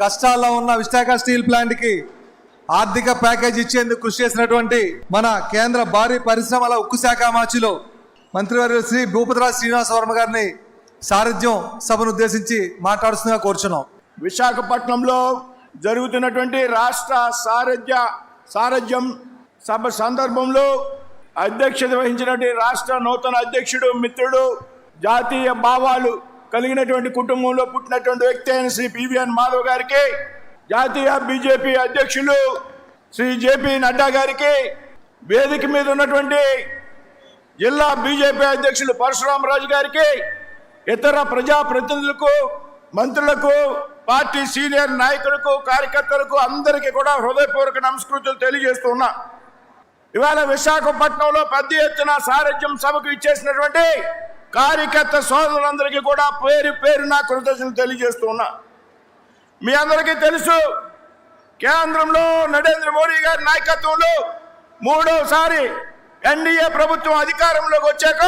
కష్టాల్లో ఉన్న విశాఖ స్టీల్ ప్లాంట్కి ఆర్థిక ప్యాకేజ్ ఇచ్చేందుకు కృషి చేసినటువంటి మన కేంద్ర భారీ పరిశ్రమల ఉక్కు శాఖ మాచిలో మంత్రివర్యులు శ్రీ భూపతిరాజ్ శ్రీనివాస వర్మ గారిని సారథ్యం సభను ఉద్దేశించి మాట్లాడుతుందిగా కోరుచున్నాం. విశాఖపట్నంలో జరుగుతున్నటువంటి రాష్ట్ర సారథ్య సారథ్యం సభ సందర్భంలో అధ్యక్షత వహించినటువంటి రాష్ట్ర నూతన అధ్యక్షుడు మిత్రుడు జాతీయ భావాలు కలిగినటువంటి కుటుంబంలో పుట్టినటువంటి వ్యక్తి అయిన శ్రీ పివిఎన్ మాధవ్ గారికి జాతీయ బీజేపీ అధ్యక్షులు శ్రీ జేపీ నడ్డా గారికి వేదిక మీద ఉన్నటువంటి జిల్లా బీజేపీ అధ్యక్షులు పరశురామరాజు గారికి ఇతర ప్రజాప్రతినిధులకు మంత్రులకు పార్టీ సీనియర్ నాయకులకు కార్యకర్తలకు అందరికీ కూడా హృదయపూర్వక నమస్కృతులు తెలియజేస్తూ ఉన్నా ఇవాళ విశాఖపట్నంలో పెద్ద ఎత్తున సారథ్యం సభకు ఇచ్చేసినటువంటి కార్యకర్త సోదరులందరికీ కూడా పేరు పేరు నా కృతజ్ఞతలు తెలియజేస్తూ ఉన్నా మీ అందరికీ తెలుసు కేంద్రంలో నరేంద్ర మోడీ గారి నాయకత్వంలో మూడోసారి ఎన్డీఏ ప్రభుత్వం అధికారంలోకి వచ్చాక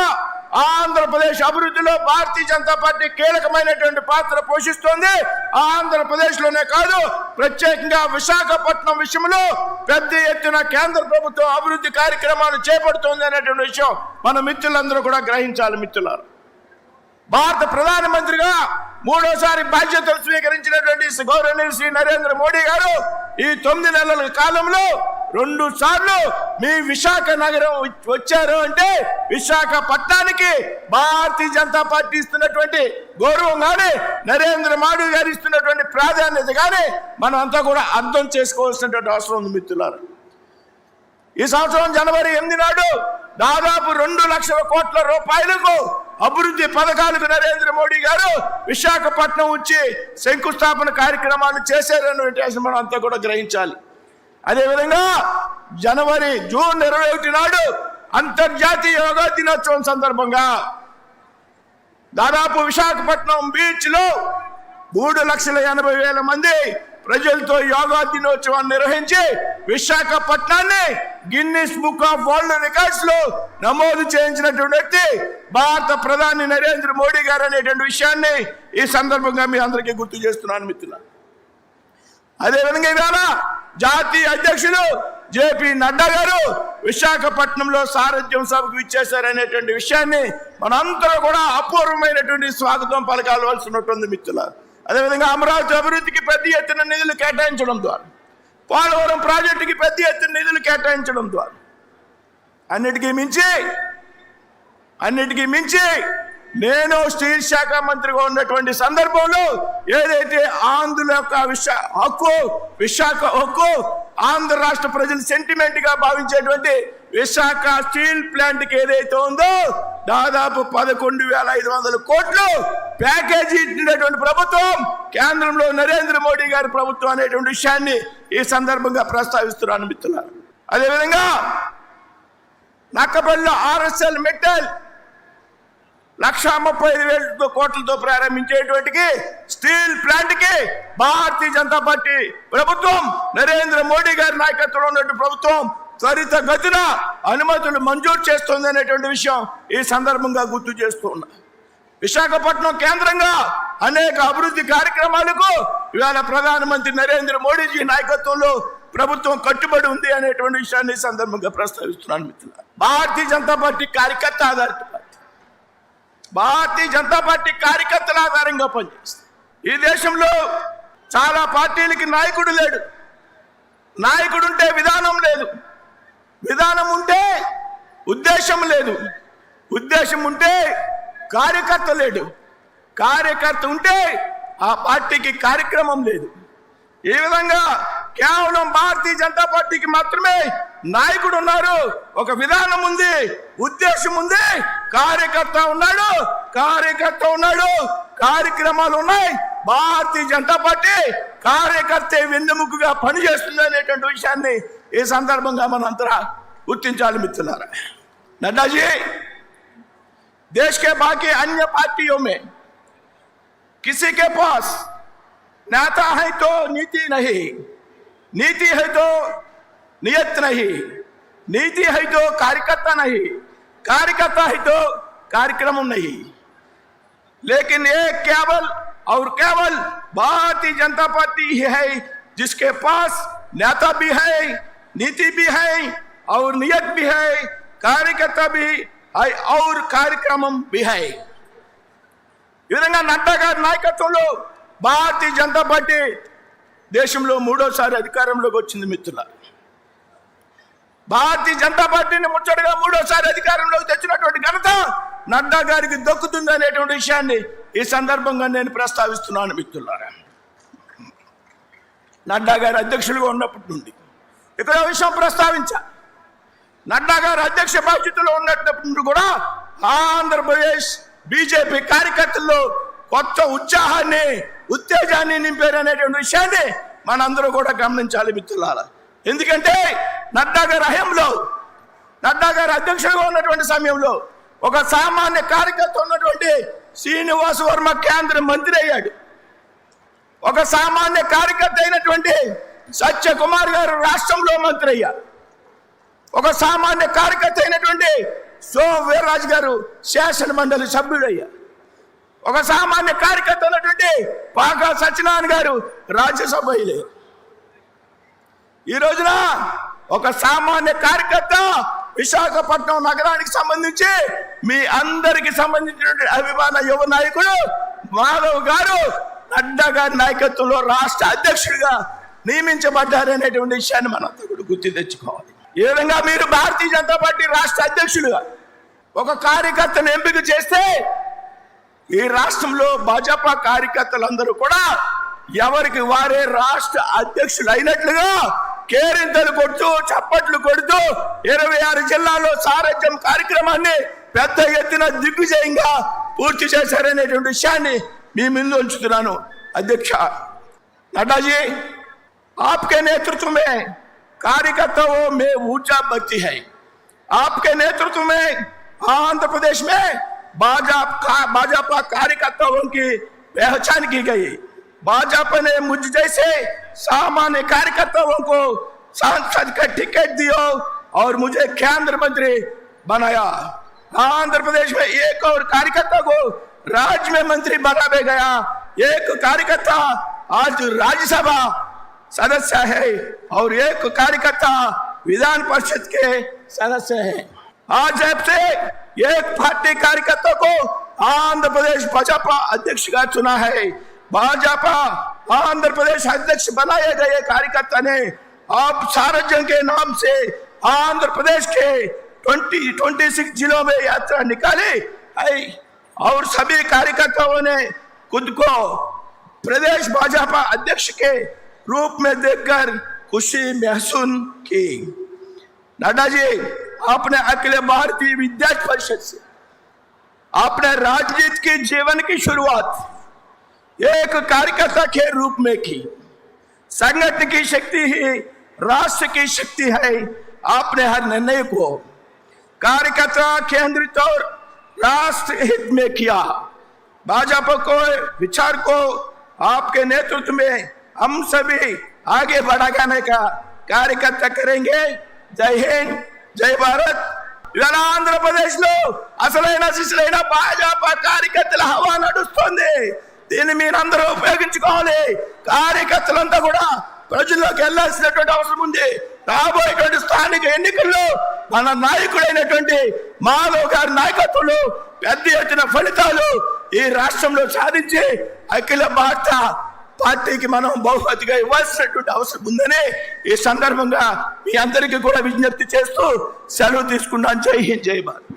ఆంధ్రప్రదేశ్ అభివృద్ధిలో భారతీయ జనతా పార్టీ కీలకమైనటువంటి పాత్ర పోషిస్తోంది. ఆంధ్రప్రదేశ్లోనే కాదు ప్రత్యేకంగా విశాఖపట్నం విషయంలో పెద్ద ఎత్తున కేంద్ర ప్రభుత్వం అభివృద్ధి కార్యక్రమాలు చేపడుతోంది అనేటువంటి విషయం మన మిత్రులందరూ కూడా గ్రహించాలి మిత్రులారు. భారత ప్రధానమంత్రిగా మూడోసారి బాధ్యతలు స్వీకరించినటువంటి శ్రీ గౌరవనీయులు శ్రీ నరేంద్ర మోడీ గారు ఈ తొమ్మిది నెలల కాలంలో రెండు సార్లు మీ విశాఖ నగరం వచ్చారు అంటే విశాఖపట్నానికి భారతీయ జనతా పార్టీ ఇస్తున్నటువంటి గౌరవం కానీ నరేంద్ర మోడీ గారు ఇస్తున్నటువంటి ప్రాధాన్యత కానీ మనం అంతా కూడా అర్థం చేసుకోవాల్సినటువంటి అవసరం ఉంది మిత్రులారు. ఈ సంవత్సరం జనవరి ఎనిమిది నాడు దాదాపు రెండు లక్షల కోట్ల రూపాయలకు అభివృద్ధి పథకాలకు నరేంద్ర మోడీ గారు విశాఖపట్నం వచ్చి శంకుస్థాపన కార్యక్రమాలు చేశారన్న విషయం మనం అంతా కూడా గ్రహించాలి. అదేవిధంగా జనవరి జూన్ ఇరవై ఒకటి నాడు అంతర్జాతీయ యోగా దినోత్సవం సందర్భంగా దాదాపు విశాఖపట్నం బీచ్లో మూడు లక్షల ఎనభై వేల మంది ప్రజలతో యోగా దినోత్సవాన్ని నిర్వహించి విశాఖపట్నాన్ని గిన్నిస్ బుక్ ఆఫ్ వరల్డ్ రికార్డ్స్లో నమోదు చేయించినటువంటి వ్యక్తి భారత ప్రధాని నరేంద్ర మోడీ గారు అనేటువంటి విషయాన్ని ఈ సందర్భంగా మీ అందరికీ గుర్తు చేస్తున్నాను మిత్రుల అదేవిధంగా ఇవాళ జాతీయ అధ్యక్షులు జేపీ నడ్డా గారు విశాఖపట్నంలో సారథ్యం సభకు ఇచ్చేశారనేటువంటి విషయాన్ని మనందరూ కూడా అపూర్వమైనటువంటి స్వాగతం పలకాల్వలసినటువంటి మిత్రుల అదేవిధంగా అమరావతి అభివృద్ధికి పెద్ద ఎత్తున నిధులు కేటాయించడం ద్వారా పోలవరం ప్రాజెక్టుకి పెద్ద ఎత్తున నిధులు కేటాయించడం ద్వారా అన్నిటికీ మించి అన్నిటికీ మించి నేను స్టీల్ శాఖ మంత్రిగా ఉన్నటువంటి సందర్భంలో ఏదైతే ఆంధ్రుల యొక్క విశా హక్కు విశాఖ హక్కు ఆంధ్ర రాష్ట్ర ప్రజలు సెంటిమెంట్గా భావించేటువంటి విశాఖ స్టీల్ ప్లాంట్కి ఏదైతే ఉందో దాదాపు పదకొండు వేల ఐదు వందల కోట్లు ప్యాకేజీ ఇచ్చినటువంటి ప్రభుత్వం కేంద్రంలో నరేంద్ర మోడీ గారి ప్రభుత్వం అనేటువంటి విషయాన్ని ఈ సందర్భంగా ప్రస్తావిస్తున్నాను మిత్రులారు అదేవిధంగా నక్కపల్లిలో ఆర్ఎస్ఎల్ మెటల్ లక్ష ముప్పై ఐదు వేల కోట్లతో ప్రారంభించేటువంటికి స్టీల్ ప్లాంట్కి భారతీయ జనతా పార్టీ ప్రభుత్వం నరేంద్ర మోడీ గారి నాయకత్వంలో ఉన్నటువంటి ప్రభుత్వం త్వరిత గతిన అనుమతులు మంజూరు చేస్తుంది అనేటువంటి విషయం ఈ సందర్భంగా గుర్తు చేస్తూ ఉన్నా. విశాఖపట్నం కేంద్రంగా అనేక అభివృద్ధి కార్యక్రమాలకు ఇవాళ ప్రధానమంత్రి నరేంద్ర మోడీజీ నాయకత్వంలో ప్రభుత్వం కట్టుబడి ఉంది అనేటువంటి విషయాన్ని ఈ సందర్భంగా ప్రస్తావిస్తున్నాను మిత్రులు భారతీయ జనతా పార్టీ కార్యకర్త ఆధారిత భారతీయ జనతా పార్టీ కార్యకర్తల ఆధారంగా పనిచేస్తుంది. ఈ దేశంలో చాలా పార్టీలకి నాయకుడు లేడు. నాయకుడు ఉంటే విధానం లేదు. విధానం ఉంటే ఉద్దేశం లేదు. ఉద్దేశం ఉంటే కార్యకర్త లేడు. కార్యకర్త ఉంటే ఆ పార్టీకి కార్యక్రమం లేదు. ఈ విధంగా కేవలం భారతీయ జనతా పార్టీకి మాత్రమే నాయకుడు ఉన్నారు ఒక విధానం ఉంది ఉద్దేశం ఉంది కార్యకర్త ఉన్నాడు కార్యకర్త ఉన్నాడు కార్యక్రమాలు ఉన్నాయి భారతీయ జనతా పార్టీ కార్యకర్త వెన్నెముకగా పనిచేస్తుంది అనేటువంటి విషయాన్ని ఈ సందర్భంగా మనంతరా గుర్తించాలి మిత్రులారా नड्डा जी देश के बाकी अन्य पार्टियों में किसी के पास नेता है तो नीति नहीं नीति है तो नियत नहीं नीति है तो कार्यकर्ता नहीं कार्यकर्ता है तो कार्यक्रम नहीं लेकिन ये केवल और केवल भारतीय जनता पार्टी ही है जिसके पास नेता भी है नीति भी है और नियत भी है कार्यकर्ता भी है और कार्यक्रम भी है ఈ విధంగా నడ్డా గారి నాయకత్వంలో భారతీయ జనతా పార్టీ దేశంలో మూడోసారి అధికారంలోకి వచ్చింది మిత్రుల భారతీయ జనతా పార్టీని ముచ్చటగా మూడోసారి అధికారంలోకి తెచ్చినటువంటి ఘనత నడ్డా గారికి దొక్కుతుంది అనేటువంటి విషయాన్ని ఈ సందర్భంగా నేను ప్రస్తావిస్తున్నాను మిత్రులారా. నడ్డా గారు అధ్యక్షులుగా ఉన్నప్పటి నుండి ఇక్కడ విషయం ప్రస్తావించా. నడ్డా గారు అధ్యక్ష బాధ్యతలో ఉన్నప్పటి నుండి కూడా ఆంధ్రప్రదేశ్ బీజేపీ కార్యకర్తల్లో కొత్త ఉత్సాహాన్ని ఉత్తేజాన్ని నింపారు అనేటువంటి విషయాన్ని మనందరూ కూడా గమనించాలి మిత్రులారా. ఎందుకంటే నడ్డా గారి హయంలో నడ్డా గారు అధ్యక్షుడిగా ఉన్నటువంటి సమయంలో ఒక సామాన్య కార్యకర్త ఉన్నటువంటి శ్రీనివాస్ వర్మ కేంద్ర మంత్రి అయ్యాడు. ఒక సామాన్య కార్యకర్త అయినటువంటి సత్యకుమార్ గారు రాష్ట్రంలో మంత్రి అయ్యారు. ఒక సామాన్య కార్యకర్త అయినటువంటి సో వీర్రాజు గారు శాసన మండలి సభ్యుడయ్యారు ఒక సామాన్య కార్యకర్త ఉన్నటువంటి పాకా సత్యనారాయణ గారు రాజ్యసభ అయ్యలేరు ఈ రోజున ఒక సామాన్య కార్యకర్త విశాఖపట్నం నగరానికి సంబంధించి మీ అందరికి సంబంధించినటువంటి అభిమాన యువ నాయకుడు మాధవ్ గారు నడ్డా గారి నాయకత్వంలో రాష్ట్ర అధ్యక్షుడిగా నియమించబడ్డారనేటువంటి విషయాన్ని మనంతా కూడా గుర్తు తెచ్చుకోవాలి. ఈ విధంగా మీరు భారతీయ జనతా పార్టీ రాష్ట్ర అధ్యక్షులుగా ఒక కార్యకర్తను ఎంపిక చేస్తే ఈ రాష్ట్రంలో భాజపా కార్యకర్తలందరూ కూడా ఎవరికి వారే రాష్ట్ర అధ్యక్షులు అయినట్లుగా కేరింతలు కొడుతూ చప్పట్లు కొడుతూ ఇరవై ఆరు జిల్లాల్లో సారథ్యం కార్యక్రమాన్ని పెద్ద ఎత్తున దిగ్విజయంగా పూర్తి చేశారనేటువంటి విషయాన్ని మీ ముందు ఉంచుతున్నాను అధ్యక్ష నడ్డాజీ आपके नेतृत्व में कार्यकर्ताओं में ऊर्जा बढ़ती है आपके नेतृत्व में आंध्र प्रदेश में भाजपा भाजपा कार्यकर्ताओं की पहचान की गई भाजपा ने मुझ जैसे सामान्य कार्यकर्ताओं को सांसद का टिकट दियो और मुझे केंद्र मंत्री बनाया। आंध्र प्रदेश में एक और कार्यकर्ता को राज्य में मंत्री बनाया गया। एक कार्यकर्ता आज राज्यसभा सदस्य है और एक कार्यकर्ता विधान परिषद के सदस्य है। आज जब से एक पार्टी कार्यकर्ता को आंध्र प्रदेश भाजपा अध्यक्ष का चुना है भाजपा आंध्र प्रदेश अध्यक्ष बनाए गए कार्यकर्ता ने अब सार्वजन के नाम से आंध्र प्रदेश के 20 26 जिलों में यात्रा निकाली। है और सभी कार्यकर्ताओं ने खुद को प्रदेश भाजपा अध्यक्ष के रूप में देखकर खुशी महसूस की। नड्डा जी आपने अखिल भारतीय विद्यार्थी परिषद से आपने राजनीति की जीवन की शुरुआत एक कार्यकर्ता के रूप में की संगठन की शक्ति ही राष्ट्र की शक्ति है आपने हर निर्णय को कार्यकर्ता केंद्रित और राष्ट्र हित में किया भाजपा को विचार को आपके नेतृत्व में हम सभी आगे बढ़ाने का कार्यकर्ता करेंगे జై హింద్ జై భారత్ ఇవాళ ఆంధ్రప్రదేశ్ లో అసలైన శిశులైన భాజపా కార్యకర్తల హవా నడుస్తుంది దీన్ని మీరందరూ ఉపయోగించుకోవాలి. కార్యకర్తలంతా కూడా ప్రజల్లోకి వెళ్ళాల్సినటువంటి అవసరం ఉంది. రాబోయేటువంటి స్థానిక ఎన్నికల్లో మన నాయకుడైనటువంటి మాధవ్ గారి నాయకత్వంలో పెద్ద ఎత్తున ఫలితాలు ఈ రాష్ట్రంలో సాధించి అఖిల భారత పార్టీకి మనం బహుమతిగా ఇవ్వాల్సినటువంటి అవసరం ఉందని ఈ సందర్భంగా మీ అందరికీ కూడా విజ్ఞప్తి చేస్తూ సెలవు తీసుకున్నాను జై హింద్ జై భారత్.